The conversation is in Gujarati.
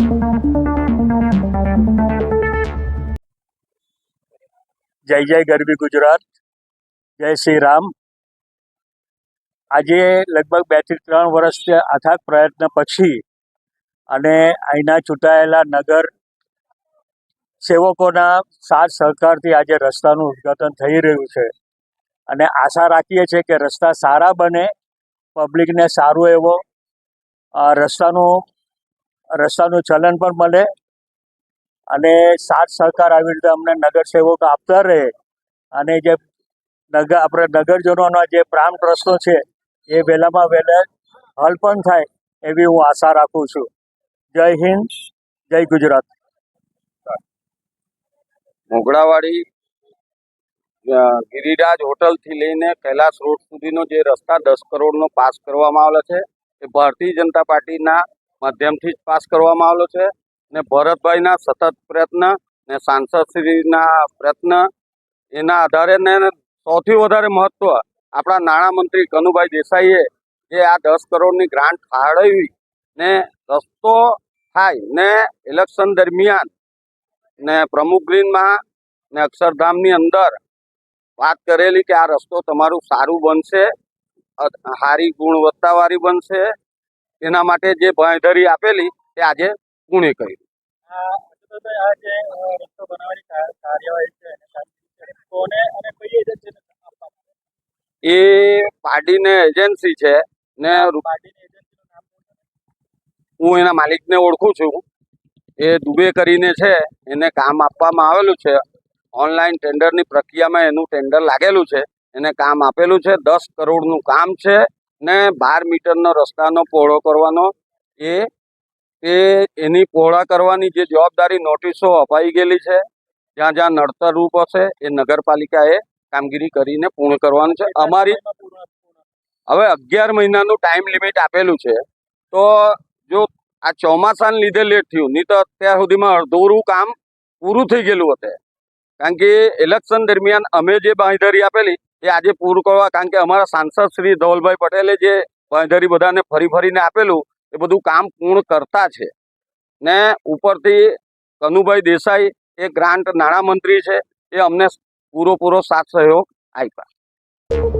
જય જય ગરબી ગુજરાત, જય શ્રી રામ. આજે લગભગ બેથી ત્રણ વર્ષથી અથાગ પ્રયત્ન પછી અને અહીંના ચૂંટાયેલા નગર સેવકોના સાથ સહકારથી આજે રસ્તાનું ઉદ્ઘાટન થઈ રહ્યું છે. અને આશા રાખીએ છીએ કે રસ્તા સારા બને પબ્લિકને સારું એવો રસ્તાનું રસ્તાનું ચલન પણ મળે અને સાથ સહકાર આવી રીતે અમને નગર સેવકો આપતા રહે. અને જે નગર, આપણે નગરજનોના જે પ્રાણ પ્રશ્નો છે, એ વહેલામાં વહેલા હલ પણ થાય એવી હું આશા રાખું છું. જય હિન્દ, જય ગુજરાત. મોગડાવાડી ગિરિરાજ હોટલથી લઈને કૈલાસ રોડ સુધીનો જે રસ્તા દસ કરોડનો પાસ કરવામાં આવેલો છે, એ ભારતીય જનતા પાર્ટીના માધ્યમથી જ પાસ કરવામાં આવેલો છે ને ભરતભાઈના સતત પ્રયત્ન ને સાંસદશ્રીના પ્રયત્ન એના આધારે ને સૌથી વધારે મહત્વ આપણા નાણામંત્રી કનુભાઈ દેસાઈએ જે આ દસ કરોડની ગ્રાન્ટ ફાળવી ને રસ્તો થાય ને ઇલેક્શન દરમિયાન ને પ્રમુખ ગ્રીનમાં ને અક્ષરધામની અંદર વાત કરેલી કે આ રસ્તો તમારું સારું બનશે સારી ગુણવત્તાવાળી બનશે એના માટે જે બાંયધરી આપેલી તે આજે પૂર્ણ કરી. એ પાર્ટીને એજન્સી છે ને હું એના માલિકને ઓળખું છું. એ દુબે કરીને છે એને કામ આપવામાં આવેલું છે. ઓનલાઈન ટેન્ડરની પ્રક્રિયામાં એનું ટેન્ડર લાગેલું છે. એને કામ આપેલું છે. દસ કરોડનું કામ છે. ને બાર મીટરનો રસ્તાનો પહોળો કરવાનો. એ એ, એની પહોળા કરવાની જે જવાબદારી નોટિસો અપાઈ ગયેલી છે. જ્યાં જ્યાં નડતર રૂપ હશે, એ નગરપાલિકાએ કામગીરી કરીને પૂર્ણ કરવાનું છે. અમારી હવે અગિયાર મહિનાનું ટાઈમ લિમિટ આપેલું છે. તો જો આ ચોમાસાને લીધે લેટ થયું, નહીં તો અત્યાર સુધીમાં અડધોરું કામ પૂરું થઈ ગયેલું હતું કારણ કે ઇલેક્શન દરમિયાન અમે જે બાંધરી આપેલી એ આજે પૂરું કરવા, કારણ કે અમારા સાંસદ શ્રી ધવલભાઈ પટેલે જે બાંયધરી બધાને ફરી ફરીને આપેલું, એ બધું કામ પૂર્ણ કરતા છે. ને ઉપરથી કનુભાઈ દેસાઈ, એ ગ્રાન્ટ નાણામંત્રી છે, એ અમને પૂરો પૂરો સાથ સહયોગ આપ્યા.